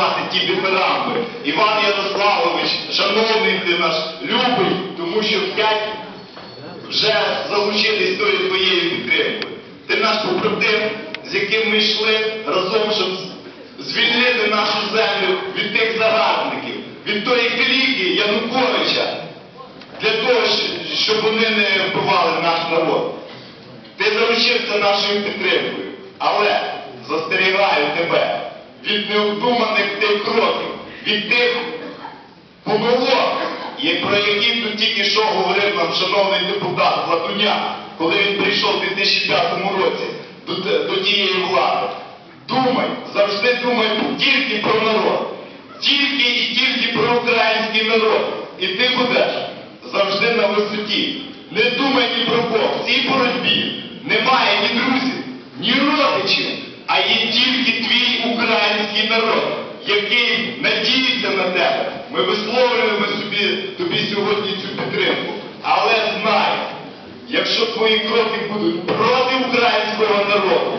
співати ті дифирамби. Іван Ярославович, шановний ти наш, любий, тому що п'ять вже залучились тою твоєю підтримкою. Ти наш побратим, з яким ми йшли разом, щоб звільнити нашу землю від тих загарбників, від тої кліки Януковича, для того, щоб вони не вбивали наш народ. Ти заручився нашою підтримкою, але застерігаю тебе від необдуманих тих кроків, від тих помилок, про які тут тільки що говорив нам шановний депутат Платуняк, коли він прийшов у 2005 році до, до тієї влади. Думай, завжди думай тільки про народ, тільки і тільки про український народ. І ти будеш завжди на висоті. Не думай ні про Бог. В цій боротьбі немає ні друзів, ні родичів, а є тільки твій український народ, який надіється на тебе. Ми висловлюємо собі тобі сьогодні цю підтримку. Але знай, якщо твої кроки будуть проти українського народу,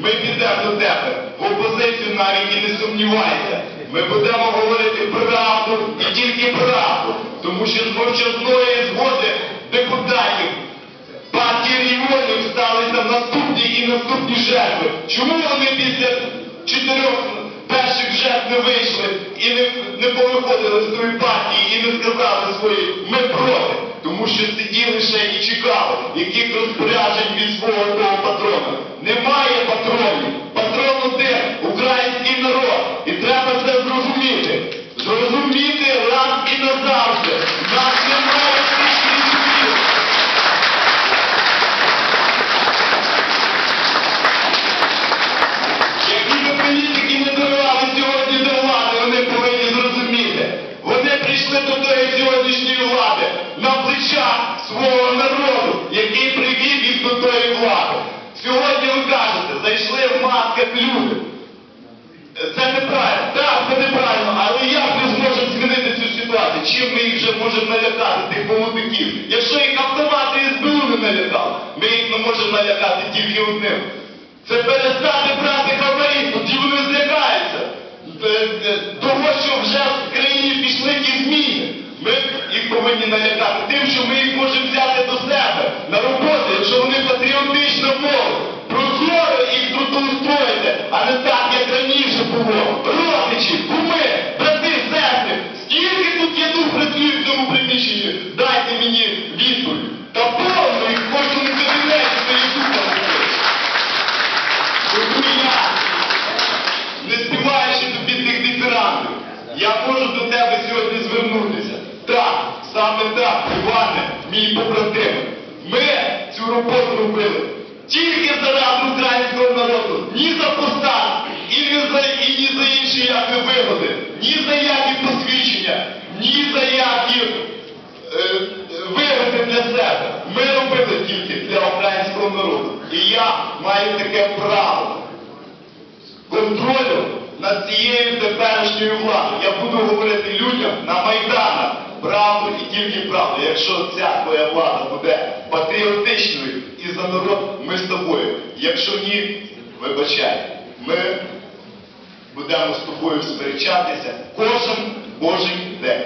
ми підемо до тебе в опозицію навіть і не сумнівайся. Ми будемо говорити правду і тільки правду, тому що з мовчазної згоди депутатів партії регіонів сталися наступні і наступні жертви. Чому вони після чотирьох перших не вийшли і не, не повиходили з тої партії і не сказали свої ми проти? Тому що сиділи ще і чекали, яких розпоряджень від свого того патрона. Немає патронів. Патрон один український народ. І треба це зрозуміти. Зрозуміти раз і назавжди. Нас немає слідчих днів. Які би політики не дарували сьогодні до влади, вони повинні зрозуміти. Вони прийшли до тої сьогоднішньої влади на плечах свого народу, який привів їх до тої влади. Сьогодні ви зайшли в масках люди. Це неправильно, так, це неправильно, але як ми зможемо змінити цю ситуацію? Чим ми їх вже можемо налякати, тих молодиків? Якщо їх автомати СБУ не налякав, ми їх не можемо налякати тільки одним. Це перестати брати хабарі, тоді вони злякаються. Е, е, Того, що вже в країні пішли ті зміни. Ми їх повинні налякати тим, що ми їх можемо взяти так, Іване, мій побратим. Ми цю роботу робили тільки заради українського народу, ні за посад, і ні за, і ні за інші які вигоди, ні за які посвідчення, ні за які е, вигоди для себе. Ми робили тільки для українського народу. І я маю таке право контролю над цією теперішньою владою. Я буду говорити людям на Майданах правду і тільки правду. Якщо ця твоя влада буде патріотичною і за народ, ми з тобою. Якщо ні, вибачай, ми будемо з тобою сперечатися кожен божий день.